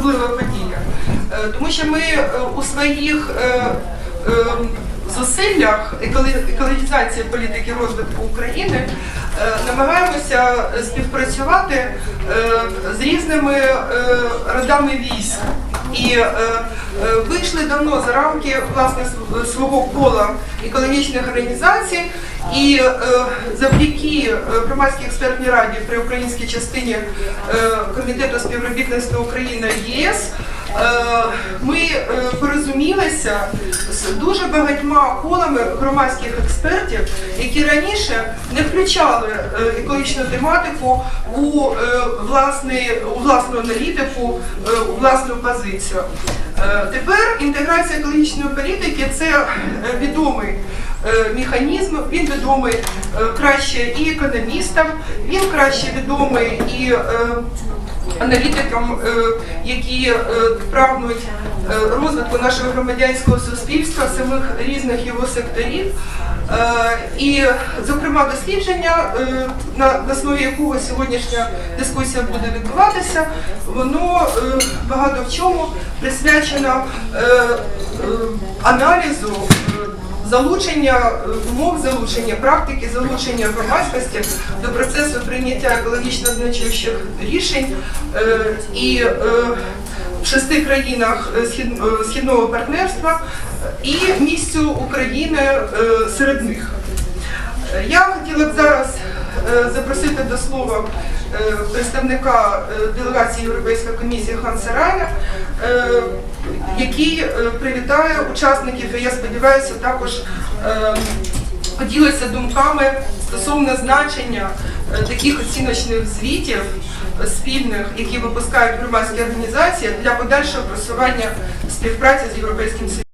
особлива подія, Е, тому що ми е, у своїх е, зусиллях екологізації політики розвитку України намагаємося співпрацювати з різними родами військ. І е, вийшли давно за рамки власне свого кола екологічних організацій. І е, завдяки е, громадській експертній раді при українській частині е, комітету співробітництва України ЄС ми е, порозумілися з дуже багатьма колами громадських експертів, які раніше не включали е, екологічну тематику у е, власний у власну аналітику, е, у власну позицію. Е, Тепер інтеграція екологічної політики це е, відомий е, механізм, він відомий е, краще і економістам, він краще відомий і е, аналітикам, е, які е, прагнуть е, розвитку нашого громадянського суспільства, самих різних його секторів. Е, І, зокрема, дослідження, е, на основі якого сьогоднішня дискусія буде відбуватися, воно багато в чому присвячено аналізу. залучення умов залучення практики, залучення громадськості до процесу прийняття екологічно значущих рішень і в шести країнах е, е, східного партнерства і місцю України е, серед них. Я хотіла б зараз запросити до слова представника делегації Європейської комісії Ханса Райна, який привітає учасників, і я сподіваюся, також поділиться думками стосовно значення е, таких оціночних звітів спільних, які випускають громадські організації для подальшого просування співпраці з Європейським Союзом.